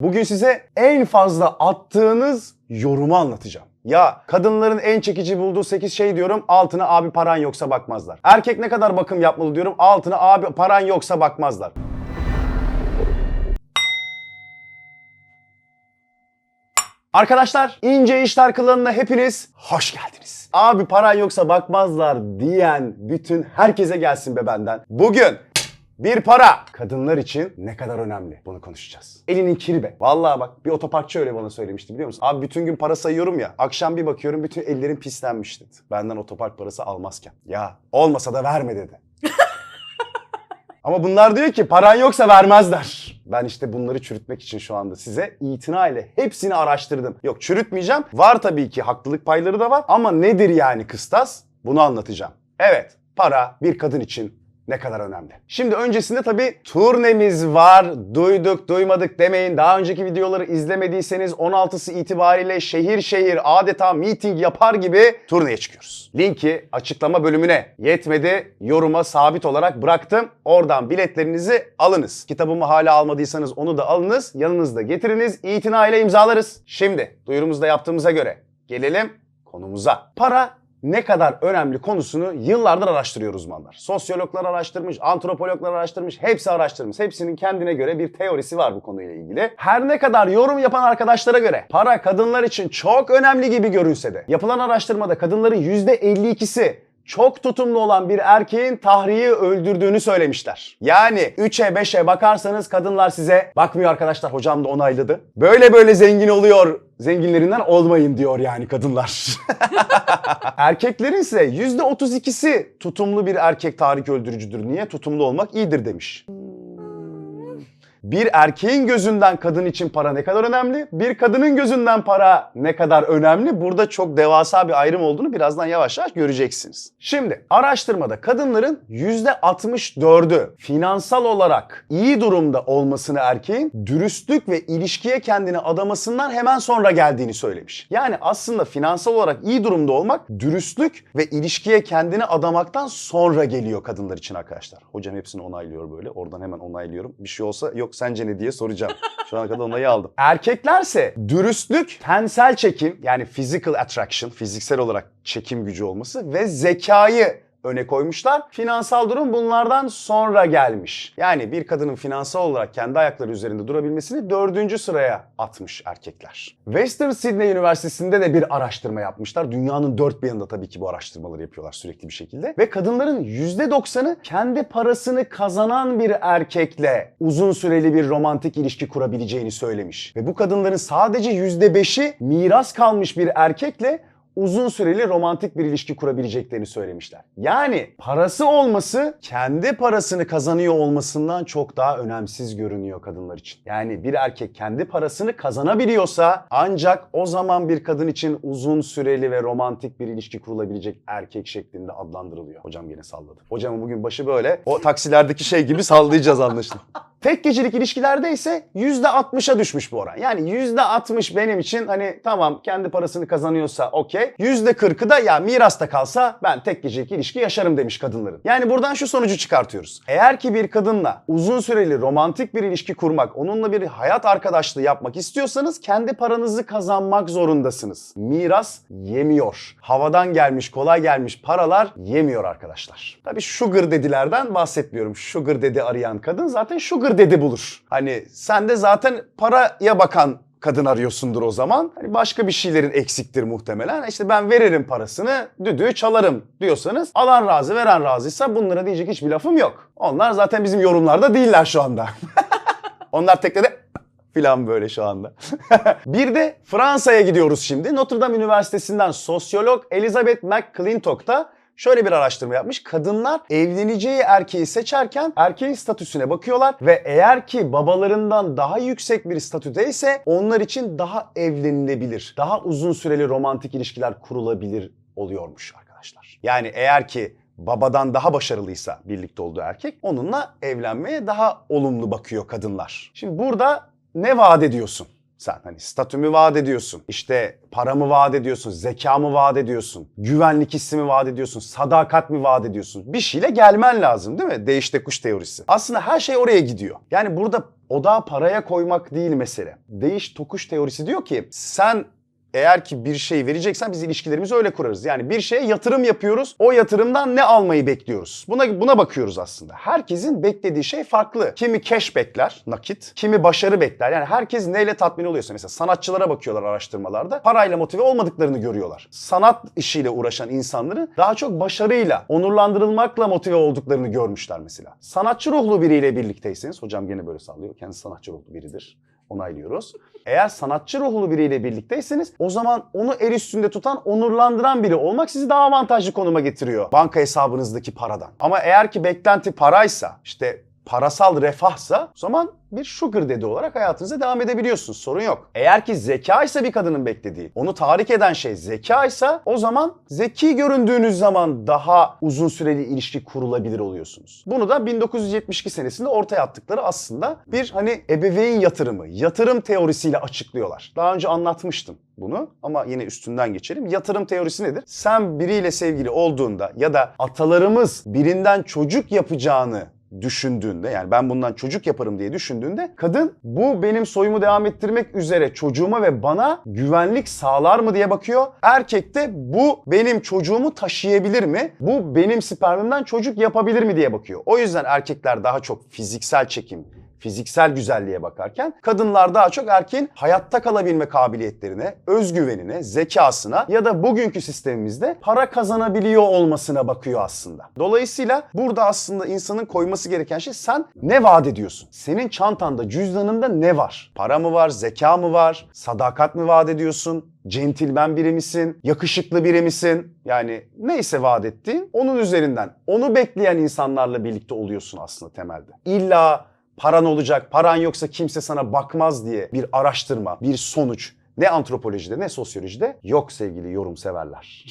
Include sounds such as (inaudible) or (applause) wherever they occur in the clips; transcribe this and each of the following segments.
Bugün size en fazla attığınız yorumu anlatacağım. Ya kadınların en çekici bulduğu 8 şey diyorum altına abi paran yoksa bakmazlar. Erkek ne kadar bakım yapmalı diyorum altına abi paran yoksa bakmazlar. Arkadaşlar ince işler kılığına hepiniz hoş geldiniz. Abi paran yoksa bakmazlar diyen bütün herkese gelsin be benden. Bugün bir para kadınlar için ne kadar önemli bunu konuşacağız. Elinin kiri be. Vallahi bak bir otoparkçı öyle bana söylemişti biliyor musun? Abi bütün gün para sayıyorum ya. Akşam bir bakıyorum bütün ellerim pislenmiş dedi. Benden otopark parası almazken. Ya olmasa da verme dedi. (laughs) Ama bunlar diyor ki paran yoksa vermezler. Ben işte bunları çürütmek için şu anda size itina ile hepsini araştırdım. Yok çürütmeyeceğim. Var tabii ki haklılık payları da var. Ama nedir yani kıstas? Bunu anlatacağım. Evet para bir kadın için ne kadar önemli. Şimdi öncesinde tabii turnemiz var. Duyduk, duymadık demeyin. Daha önceki videoları izlemediyseniz 16'sı itibariyle şehir şehir adeta meeting yapar gibi turneye çıkıyoruz. Linki açıklama bölümüne yetmedi. Yoruma sabit olarak bıraktım. Oradan biletlerinizi alınız. Kitabımı hala almadıysanız onu da alınız. Yanınızda getiriniz. İtina imzalarız. Şimdi duyurumuzu da yaptığımıza göre gelelim konumuza. Para ne kadar önemli konusunu yıllardır araştırıyor uzmanlar. Sosyologlar araştırmış, antropologlar araştırmış, hepsi araştırmış. Hepsinin kendine göre bir teorisi var bu konuyla ilgili. Her ne kadar yorum yapan arkadaşlara göre para kadınlar için çok önemli gibi görünse de yapılan araştırmada kadınların %52'si çok tutumlu olan bir erkeğin Tahri'yi öldürdüğünü söylemişler. Yani 3'e 5'e bakarsanız kadınlar size bakmıyor arkadaşlar hocam da onayladı. Böyle böyle zengin oluyor zenginlerinden olmayın diyor yani kadınlar. (laughs) Erkeklerin ise %32'si tutumlu bir erkek Tahrik öldürücüdür. Niye? Tutumlu olmak iyidir demiş. Bir erkeğin gözünden kadın için para ne kadar önemli? Bir kadının gözünden para ne kadar önemli? Burada çok devasa bir ayrım olduğunu birazdan yavaş yavaş göreceksiniz. Şimdi araştırmada kadınların %64'ü finansal olarak iyi durumda olmasını erkeğin dürüstlük ve ilişkiye kendini adamasından hemen sonra geldiğini söylemiş. Yani aslında finansal olarak iyi durumda olmak dürüstlük ve ilişkiye kendini adamaktan sonra geliyor kadınlar için arkadaşlar. Hocam hepsini onaylıyor böyle. Oradan hemen onaylıyorum. Bir şey olsa yok sence ne diye soracağım. Şu ana kadar onayı aldım. (laughs) Erkeklerse dürüstlük, tensel çekim yani physical attraction, fiziksel olarak çekim gücü olması ve zekayı öne koymuşlar. Finansal durum bunlardan sonra gelmiş. Yani bir kadının finansal olarak kendi ayakları üzerinde durabilmesini dördüncü sıraya atmış erkekler. Western Sydney Üniversitesi'nde de bir araştırma yapmışlar. Dünyanın dört bir yanında tabii ki bu araştırmaları yapıyorlar sürekli bir şekilde. Ve kadınların %90'ı kendi parasını kazanan bir erkekle uzun süreli bir romantik ilişki kurabileceğini söylemiş. Ve bu kadınların sadece %5'i miras kalmış bir erkekle uzun süreli romantik bir ilişki kurabileceklerini söylemişler. Yani parası olması kendi parasını kazanıyor olmasından çok daha önemsiz görünüyor kadınlar için. Yani bir erkek kendi parasını kazanabiliyorsa ancak o zaman bir kadın için uzun süreli ve romantik bir ilişki kurulabilecek erkek şeklinde adlandırılıyor. Hocam yine salladı. Hocamın bugün başı böyle. O taksilerdeki şey gibi sallayacağız anlaşılan. (laughs) Tek gecelik ilişkilerde ise %60'a düşmüş bu oran. Yani %60 benim için hani tamam kendi parasını kazanıyorsa okey. %40'ı da ya mirasta kalsa ben tek gecelik ilişki yaşarım demiş kadınların. Yani buradan şu sonucu çıkartıyoruz. Eğer ki bir kadınla uzun süreli romantik bir ilişki kurmak, onunla bir hayat arkadaşlığı yapmak istiyorsanız kendi paranızı kazanmak zorundasınız. Miras yemiyor. Havadan gelmiş, kolay gelmiş paralar yemiyor arkadaşlar. Tabii sugar dedilerden bahsetmiyorum. Sugar dedi arayan kadın zaten sugar dedi bulur. Hani sen de zaten paraya bakan kadın arıyorsundur o zaman. Hani başka bir şeylerin eksiktir muhtemelen. İşte ben veririm parasını, düdüğü çalarım diyorsanız alan razı, veren razıysa bunlara diyecek hiçbir lafım yok. Onlar zaten bizim yorumlarda değiller şu anda. (laughs) Onlar teknede (laughs) filan böyle şu anda. (laughs) bir de Fransa'ya gidiyoruz şimdi. Notre Dame Üniversitesi'nden sosyolog Elizabeth McClintock da şöyle bir araştırma yapmış. Kadınlar evleneceği erkeği seçerken erkeğin statüsüne bakıyorlar ve eğer ki babalarından daha yüksek bir statüdeyse onlar için daha evlenilebilir, daha uzun süreli romantik ilişkiler kurulabilir oluyormuş arkadaşlar. Yani eğer ki babadan daha başarılıysa birlikte olduğu erkek onunla evlenmeye daha olumlu bakıyor kadınlar. Şimdi burada ne vaat ediyorsun? Sen hani statümü vaat ediyorsun. İşte paramı vaat ediyorsun. Zekamı vaat ediyorsun. Güvenlik hissi mi vaat ediyorsun. Sadakat mi vaat ediyorsun. Bir şeyle gelmen lazım değil mi? Değiş kuş teorisi. Aslında her şey oraya gidiyor. Yani burada odağı paraya koymak değil mesele. Değiş tokuş teorisi diyor ki sen eğer ki bir şey vereceksen biz ilişkilerimizi öyle kurarız. Yani bir şeye yatırım yapıyoruz. O yatırımdan ne almayı bekliyoruz? Buna buna bakıyoruz aslında. Herkesin beklediği şey farklı. Kimi cash bekler, nakit. Kimi başarı bekler. Yani herkes neyle tatmin oluyorsa. Mesela sanatçılara bakıyorlar araştırmalarda. Parayla motive olmadıklarını görüyorlar. Sanat işiyle uğraşan insanları daha çok başarıyla, onurlandırılmakla motive olduklarını görmüşler mesela. Sanatçı ruhlu biriyle birlikteyseniz, hocam gene böyle sallıyor. Kendisi sanatçı ruhlu biridir onaylıyoruz. Eğer sanatçı ruhlu biriyle birlikteyseniz o zaman onu el üstünde tutan, onurlandıran biri olmak sizi daha avantajlı konuma getiriyor banka hesabınızdaki paradan. Ama eğer ki beklenti paraysa, işte parasal refahsa o zaman bir sugar dedi olarak hayatınıza devam edebiliyorsunuz. Sorun yok. Eğer ki zeka ise bir kadının beklediği, onu tahrik eden şey zeka ise o zaman zeki göründüğünüz zaman daha uzun süreli ilişki kurulabilir oluyorsunuz. Bunu da 1972 senesinde ortaya attıkları aslında bir hani ebeveyn yatırımı, yatırım teorisiyle açıklıyorlar. Daha önce anlatmıştım bunu ama yine üstünden geçelim. Yatırım teorisi nedir? Sen biriyle sevgili olduğunda ya da atalarımız birinden çocuk yapacağını düşündüğünde yani ben bundan çocuk yaparım diye düşündüğünde kadın bu benim soyumu devam ettirmek üzere çocuğuma ve bana güvenlik sağlar mı diye bakıyor. Erkek de bu benim çocuğumu taşıyabilir mi? Bu benim spermimden çocuk yapabilir mi diye bakıyor. O yüzden erkekler daha çok fiziksel çekim, fiziksel güzelliğe bakarken kadınlar daha çok erkeğin hayatta kalabilme kabiliyetlerine, özgüvenine, zekasına ya da bugünkü sistemimizde para kazanabiliyor olmasına bakıyor aslında. Dolayısıyla burada aslında insanın koyması gereken şey sen ne vaat ediyorsun? Senin çantanda, cüzdanında ne var? Para mı var, zeka mı var, sadakat mi vaat ediyorsun? centilmen biri misin, yakışıklı biri misin? Yani neyse vaat ettiğin onun üzerinden onu bekleyen insanlarla birlikte oluyorsun aslında temelde. İlla paran olacak, paran yoksa kimse sana bakmaz diye bir araştırma, bir sonuç ne antropolojide ne sosyolojide yok sevgili yorum severler.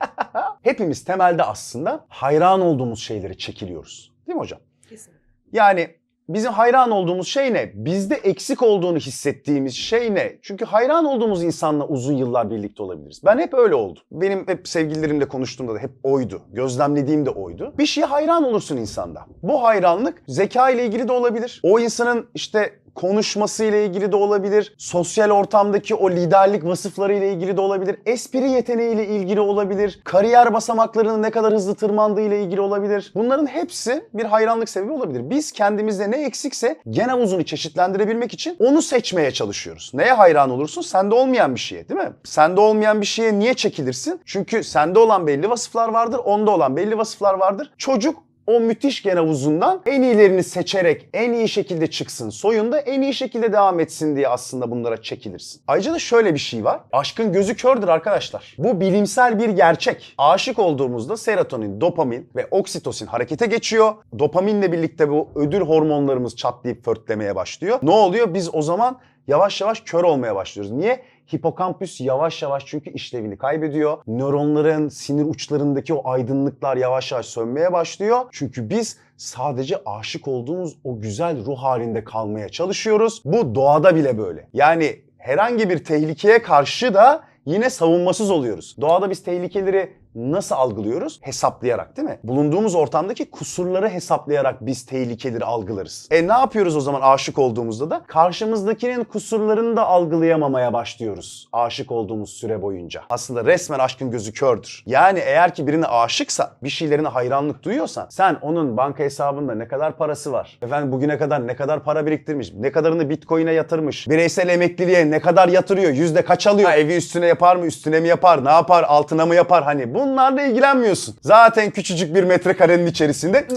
(laughs) Hepimiz temelde aslında hayran olduğumuz şeylere çekiliyoruz. Değil mi hocam? Kesinlikle. Yani bizim hayran olduğumuz şey ne? Bizde eksik olduğunu hissettiğimiz şey ne? Çünkü hayran olduğumuz insanla uzun yıllar birlikte olabiliriz. Ben hep öyle oldum. Benim hep sevgililerimle konuştuğumda da hep oydu. Gözlemlediğim de oydu. Bir şeye hayran olursun insanda. Bu hayranlık zeka ile ilgili de olabilir. O insanın işte konuşması ile ilgili de olabilir. Sosyal ortamdaki o liderlik vasıfları ile ilgili de olabilir. Espri yeteneğiyle ilgili olabilir. Kariyer basamaklarının ne kadar hızlı tırmandığı ile ilgili olabilir. Bunların hepsi bir hayranlık sebebi olabilir. Biz kendimizde ne eksikse gen havuzunu çeşitlendirebilmek için onu seçmeye çalışıyoruz. Neye hayran olursun? Sende olmayan bir şeye değil mi? Sende olmayan bir şeye niye çekilirsin? Çünkü sende olan belli vasıflar vardır, onda olan belli vasıflar vardır. Çocuk o müthiş gen havuzundan en iyilerini seçerek en iyi şekilde çıksın, soyunda en iyi şekilde devam etsin diye aslında bunlara çekilirsin. Ayrıca da şöyle bir şey var. Aşkın gözü kördür arkadaşlar. Bu bilimsel bir gerçek. Aşık olduğumuzda serotonin, dopamin ve oksitosin harekete geçiyor. Dopaminle birlikte bu ödül hormonlarımız çatlayıp pörtlemeye başlıyor. Ne oluyor? Biz o zaman yavaş yavaş kör olmaya başlıyoruz. Niye? Hipokampüs yavaş yavaş çünkü işlevini kaybediyor. Nöronların sinir uçlarındaki o aydınlıklar yavaş yavaş sönmeye başlıyor. Çünkü biz sadece aşık olduğumuz o güzel ruh halinde kalmaya çalışıyoruz. Bu doğada bile böyle. Yani herhangi bir tehlikeye karşı da yine savunmasız oluyoruz. Doğada biz tehlikeleri nasıl algılıyoruz? Hesaplayarak değil mi? Bulunduğumuz ortamdaki kusurları hesaplayarak biz tehlikeleri algılarız. E ne yapıyoruz o zaman aşık olduğumuzda da? Karşımızdakinin kusurlarını da algılayamamaya başlıyoruz aşık olduğumuz süre boyunca. Aslında resmen aşkın gözü kördür. Yani eğer ki birine aşıksa, bir şeylerine hayranlık duyuyorsan sen onun banka hesabında ne kadar parası var? Efendim bugüne kadar ne kadar para biriktirmiş? Ne kadarını bitcoin'e yatırmış? Bireysel emekliliğe ne kadar yatırıyor? Yüzde kaç alıyor? Ha, evi üstüne yapar mı? Üstüne mi yapar? Ne yapar? Altına mı yapar? Hani bunlarla ilgilenmiyorsun. Zaten küçücük bir metrekarenin içerisinde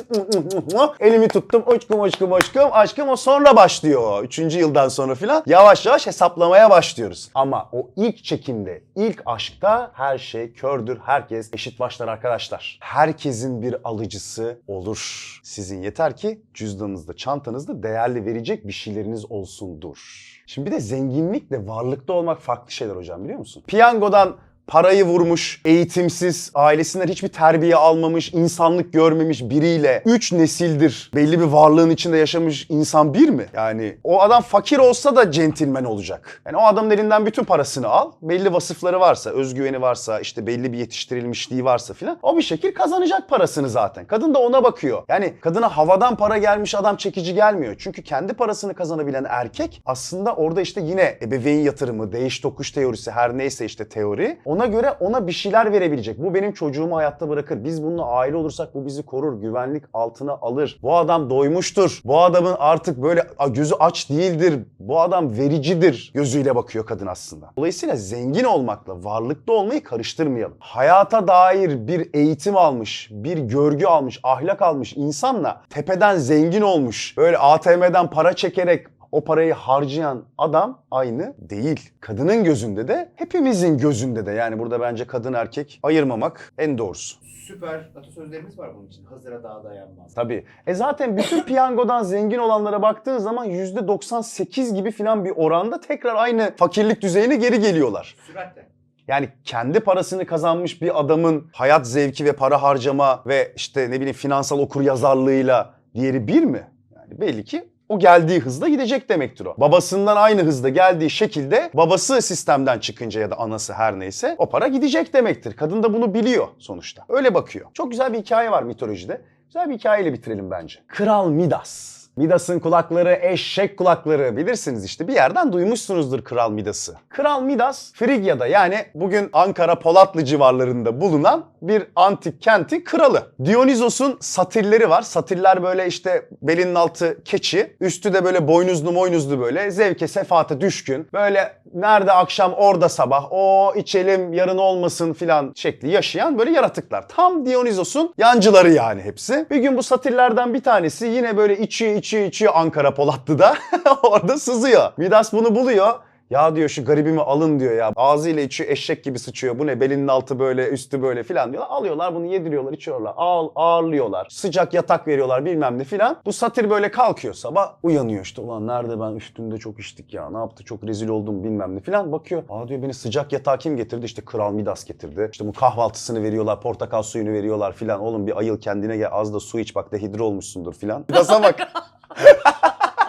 elimi tuttum. Aşkım aşkım aşkım aşkım o sonra başlıyor. Üçüncü yıldan sonra filan. Yavaş yavaş hesaplamaya başlıyoruz. Ama o ilk çekimde, ilk aşkta her şey kördür. Herkes eşit başlar arkadaşlar. Herkesin bir alıcısı olur. Sizin yeter ki cüzdanınızda, çantanızda değerli verecek bir şeyleriniz olsundur. Şimdi bir de zenginlikle varlıkta olmak farklı şeyler hocam biliyor musun? Piyangodan parayı vurmuş, eğitimsiz, ailesinden hiçbir terbiye almamış, insanlık görmemiş biriyle 3 nesildir belli bir varlığın içinde yaşamış insan bir mi? Yani o adam fakir olsa da centilmen olacak. Yani o adamın elinden bütün parasını al. Belli vasıfları varsa, özgüveni varsa, işte belli bir yetiştirilmişliği varsa filan o bir şekil kazanacak parasını zaten. Kadın da ona bakıyor. Yani kadına havadan para gelmiş adam çekici gelmiyor. Çünkü kendi parasını kazanabilen erkek aslında orada işte yine ebeveyn yatırımı, değiş tokuş teorisi her neyse işte teori. Ona göre ona bir şeyler verebilecek. Bu benim çocuğumu hayatta bırakır. Biz bununla aile olursak bu bizi korur. Güvenlik altına alır. Bu adam doymuştur. Bu adamın artık böyle "A, gözü aç değildir. Bu adam vericidir gözüyle bakıyor kadın aslında. Dolayısıyla zengin olmakla varlıklı olmayı karıştırmayalım. Hayata dair bir eğitim almış, bir görgü almış, ahlak almış insanla tepeden zengin olmuş, böyle ATM'den para çekerek o parayı harcayan adam aynı değil. Kadının gözünde de hepimizin gözünde de yani burada bence kadın erkek ayırmamak en doğrusu. Süper atasözlerimiz var bunun için. Hazıra daha dayanmaz. Tabii. E zaten bütün piyangodan zengin olanlara baktığın zaman %98 gibi filan bir oranda tekrar aynı fakirlik düzeyine geri geliyorlar. Süratle. Yani kendi parasını kazanmış bir adamın hayat zevki ve para harcama ve işte ne bileyim finansal okur yazarlığıyla diğeri bir mi? Yani belli ki o geldiği hızda gidecek demektir o. Babasından aynı hızda geldiği şekilde babası sistemden çıkınca ya da anası her neyse o para gidecek demektir. Kadın da bunu biliyor sonuçta. Öyle bakıyor. Çok güzel bir hikaye var mitolojide. Güzel bir hikayeyle bitirelim bence. Kral Midas. Midas'ın kulakları eşek kulakları bilirsiniz işte bir yerden duymuşsunuzdur Kral Midas'ı. Kral Midas Frigya'da yani bugün Ankara Polatlı civarlarında bulunan bir antik kentin kralı. Dionysos'un satirleri var. Satirler böyle işte belinin altı keçi, üstü de böyle boynuzlu boynuzlu böyle zevke sefate düşkün. Böyle nerede akşam orada sabah o içelim yarın olmasın filan şekli yaşayan böyle yaratıklar. Tam Dionysos'un yancıları yani hepsi. Bir gün bu satirlerden bir tanesi yine böyle içiyor içiyor içiyor Ankara Polatlı'da. (laughs) Orada sızıyor. Midas bunu buluyor. Ya diyor şu garibimi alın diyor ya. Ağzıyla içiyor eşek gibi sıçıyor. Bu ne belinin altı böyle üstü böyle filan diyorlar. Alıyorlar bunu yediriyorlar içiyorlar. Ağ, ağırlıyorlar. Sıcak yatak veriyorlar bilmem ne filan. Bu satir böyle kalkıyor sabah. Uyanıyor işte. Ulan nerede ben üstünde çok içtik ya. Ne yaptı çok rezil oldum bilmem ne filan. Bakıyor. Aa diyor beni sıcak yatağa kim getirdi? İşte Kral Midas getirdi. İşte bu kahvaltısını veriyorlar. Portakal suyunu veriyorlar filan. Oğlum bir ayıl kendine gel az da su iç bak dehidre olmuşsundur filan. Midas'a bak. (laughs)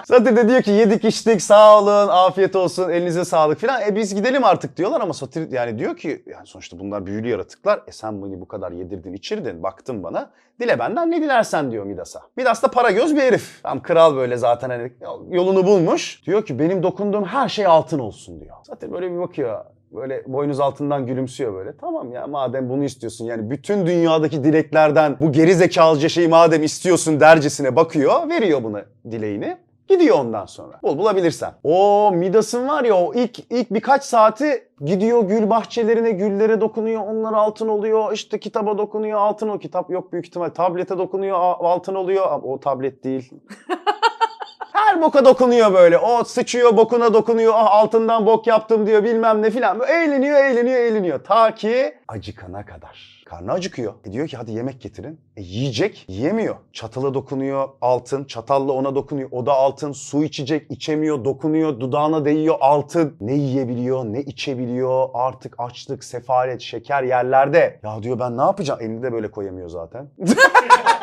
Satir de diyor ki yedik içtik sağ olun afiyet olsun elinize sağlık filan. E biz gidelim artık diyorlar ama Satir yani diyor ki yani sonuçta bunlar büyülü yaratıklar. E sen beni bu kadar yedirdin içirdin baktın bana. Dile benden ne dilersen diyor Midas'a. Midas da para göz bir herif. Tam kral böyle zaten hani yolunu bulmuş. Diyor ki benim dokunduğum her şey altın olsun diyor. Satir böyle bir bakıyor. Böyle boynuz altından gülümsüyor böyle. Tamam ya madem bunu istiyorsun yani bütün dünyadaki dileklerden bu geri zekalıca şeyi madem istiyorsun dercesine bakıyor. Veriyor buna dileğini. Gidiyor ondan sonra. Bul bulabilirsen. O Midas'ın var ya o ilk ilk birkaç saati gidiyor gül bahçelerine güllere dokunuyor onlar altın oluyor işte kitaba dokunuyor altın o kitap yok büyük ihtimal tablete dokunuyor altın oluyor o tablet değil (laughs) her boka dokunuyor böyle. O sıçıyor bokuna dokunuyor. Ah altından bok yaptım diyor bilmem ne filan. Eğleniyor, eğleniyor, eğleniyor. Ta ki acıkana kadar. Karnı acıkıyor. E diyor ki hadi yemek getirin. E yiyecek, yiyemiyor. Çatala dokunuyor altın, çatalla ona dokunuyor. O da altın, su içecek, içemiyor, dokunuyor, dudağına değiyor altın. Ne yiyebiliyor, ne içebiliyor. Artık açlık, sefalet, şeker yerlerde. Ya diyor ben ne yapacağım? Elini de böyle koyamıyor zaten. (laughs)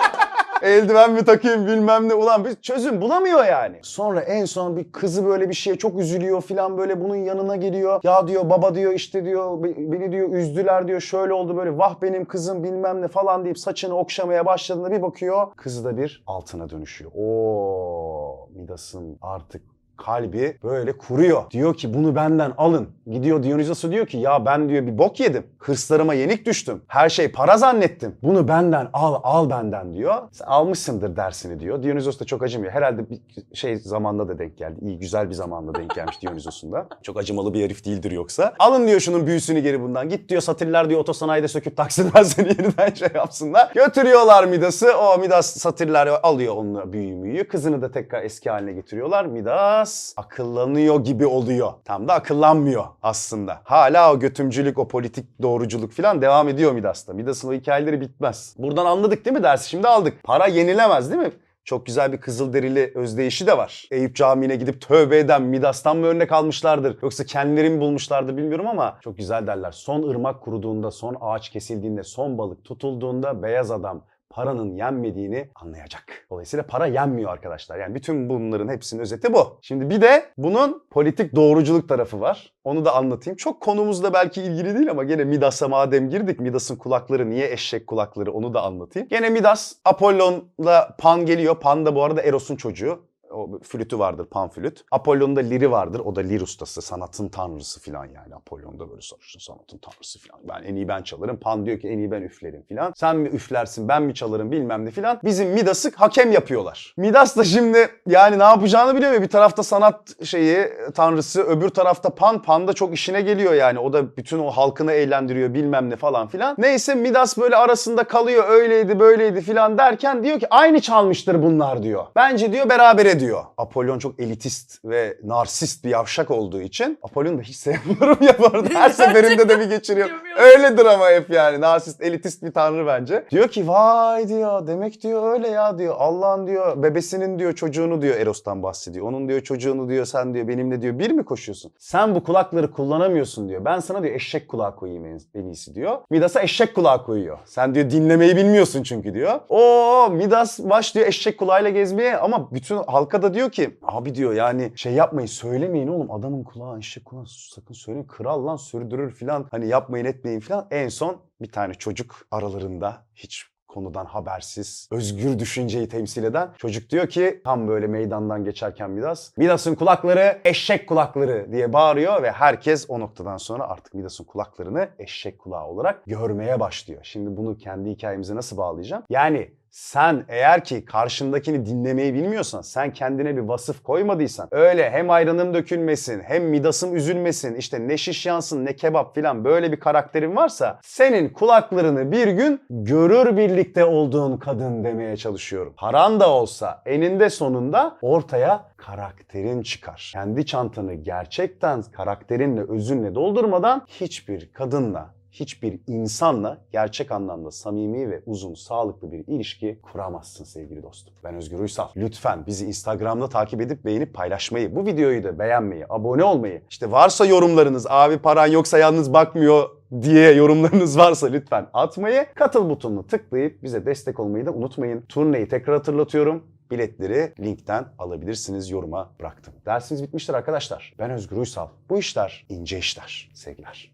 eldiven mi takayım bilmem ne ulan bir çözüm bulamıyor yani. Sonra en son bir kızı böyle bir şeye çok üzülüyor filan böyle bunun yanına geliyor. Ya diyor baba diyor işte diyor be- beni diyor üzdüler diyor şöyle oldu böyle vah benim kızım bilmem ne falan deyip saçını okşamaya başladığında bir bakıyor. Kız da bir altına dönüşüyor. Oo Midas'ın artık kalbi böyle kuruyor. Diyor ki bunu benden alın. Gidiyor Dionysos'a diyor ki ya ben diyor bir bok yedim. Hırslarıma yenik düştüm. Her şey para zannettim. Bunu benden al al benden diyor. Sen almışsındır dersini diyor. Dionysos da çok acımıyor. Herhalde bir şey zamanda da denk geldi. İyi güzel bir zamanda denk gelmiş Dionysos'un da. (laughs) Çok acımalı bir herif değildir yoksa. Alın diyor şunun büyüsünü geri bundan. Git diyor satirler diyor otosanayide söküp taksınlar seni (laughs) yeniden şey yapsınlar. Götürüyorlar Midas'ı. O Midas satirler alıyor onunla büyüyü müyü. Kızını da tekrar eski haline getiriyorlar. Midas akıllanıyor gibi oluyor. Tam da akıllanmıyor aslında. Hala o götümcülük, o politik doğruculuk falan devam ediyor Midas'ta. Midas'ın o hikayeleri bitmez. Buradan anladık değil mi dersi? Şimdi aldık. Para yenilemez değil mi? Çok güzel bir Kızılderili özdeyişi de var. Eyüp Camii'ne gidip tövbe eden Midas'tan mı örnek almışlardır? Yoksa kendileri mi bulmuşlardır bilmiyorum ama çok güzel derler. Son ırmak kuruduğunda, son ağaç kesildiğinde, son balık tutulduğunda beyaz adam paranın yenmediğini anlayacak. Dolayısıyla para yenmiyor arkadaşlar. Yani bütün bunların hepsinin özeti bu. Şimdi bir de bunun politik doğruculuk tarafı var. Onu da anlatayım. Çok konumuzla belki ilgili değil ama gene Midas'a madem girdik. Midas'ın kulakları niye eşek kulakları onu da anlatayım. Gene Midas, Apollon'la Pan geliyor. Pan da bu arada Eros'un çocuğu. O flütü vardır, pan flüt. Apollon'da liri vardır. O da lir ustası, sanatın tanrısı falan yani. Apollon'da böyle sarışın sanatın tanrısı falan. Ben en iyi ben çalarım. Pan diyor ki en iyi ben üflerim falan. Sen mi üflersin, ben mi çalarım bilmem ne falan. Bizim Midas'ı hakem yapıyorlar. Midas da şimdi yani ne yapacağını biliyor. Bir tarafta sanat şeyi, tanrısı, öbür tarafta Pan. Pan da çok işine geliyor yani. O da bütün o halkını eğlendiriyor bilmem ne falan filan. Neyse Midas böyle arasında kalıyor. Öyleydi böyleydi filan derken diyor ki aynı çalmıştır bunlar diyor. Bence diyor berabere diyor. Apollon çok elitist ve narsist bir yavşak olduğu için Apollon'u da hiç sevmiyorum ya bu arada. Her (laughs) seferinde de bir geçiriyor. Öyledir ama hep yani. Narsist, elitist bir tanrı bence. Diyor ki vay diyor demek diyor öyle ya diyor. Allah'ın diyor bebesinin diyor çocuğunu diyor Eros'tan bahsediyor. Onun diyor çocuğunu diyor sen diyor benimle diyor bir mi koşuyorsun? Sen bu kulakları kullanamıyorsun diyor. Ben sana diyor eşek kulağı koyayım en, en iyisi diyor. Midas'a eşek kulağı koyuyor. Sen diyor dinlemeyi bilmiyorsun çünkü diyor. O Midas başlıyor eşek kulağıyla gezmeye ama bütün halka da diyor ki abi diyor yani şey yapmayın söylemeyin oğlum adamın kulağı eşek kulağı sakın söylemeyin. Kral lan sürdürür filan hani yapmayın etmeyin filan. En son bir tane çocuk aralarında hiç konudan habersiz, özgür düşünceyi temsil eden çocuk diyor ki tam böyle meydandan geçerken Midas, Midas'ın kulakları eşek kulakları diye bağırıyor ve herkes o noktadan sonra artık Midas'ın kulaklarını eşek kulağı olarak görmeye başlıyor. Şimdi bunu kendi hikayemize nasıl bağlayacağım? Yani sen eğer ki karşındakini dinlemeyi bilmiyorsan, sen kendine bir vasıf koymadıysan, öyle hem ayranım dökülmesin, hem midasım üzülmesin, işte ne şiş yansın ne kebap filan böyle bir karakterin varsa, senin kulaklarını bir gün görür birlikte olduğun kadın demeye çalışıyorum. Paran da olsa eninde sonunda ortaya karakterin çıkar. Kendi çantanı gerçekten karakterinle, özünle doldurmadan hiçbir kadınla hiçbir insanla gerçek anlamda samimi ve uzun, sağlıklı bir ilişki kuramazsın sevgili dostum. Ben Özgür Uysal. Lütfen bizi Instagram'da takip edip beğenip paylaşmayı, bu videoyu da beğenmeyi, abone olmayı, işte varsa yorumlarınız, abi paran yoksa yalnız bakmıyor diye yorumlarınız varsa lütfen atmayı, katıl butonuna tıklayıp bize destek olmayı da unutmayın. Turneyi tekrar hatırlatıyorum. Biletleri linkten alabilirsiniz yoruma bıraktım. Dersiniz bitmiştir arkadaşlar. Ben Özgür Uysal. Bu işler ince işler. Sevgiler.